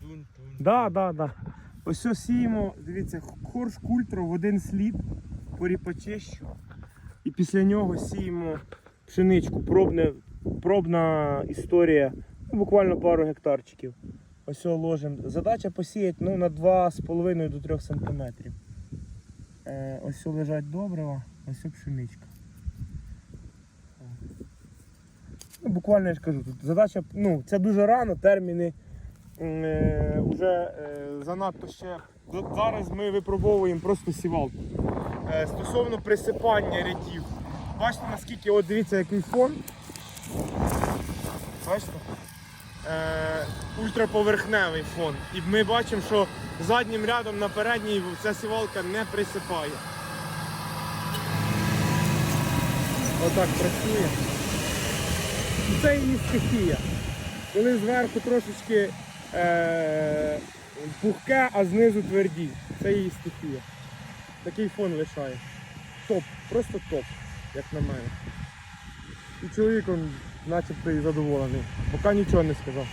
Тун-тун. Да, да, да. Ось ось сіємо, дивіться, хорш культро в один слід поріпочищу. І після нього сіємо пшеничку. Пробне, пробна історія, ну, буквально пару гектарчиків. Ось його ложимо. Задача посіяти ну, на 2,5 до 3 см. Е, ось лежать добрива, ось пшеничка. Ну, буквально я ж кажу, тут задача, ну, це дуже рано, терміни вже е, занадто ще. Зараз ми випробовуємо просто сівалку. Е, стосовно присипання рядів. Бачите, наскільки, от дивіться, який фон. Бачите? Е, ультраповерхневий фон. І ми бачимо, що заднім рядом на передній ця сівалка не присипає. Отак працює. І це її стихія. Коли зверху трошечки е, пухке, а знизу тверді. Це її стихія. Такий фон лишає. Топ, просто топ, як на мене. І чоловік он начебто і задоволений. Поки нічого не сказав.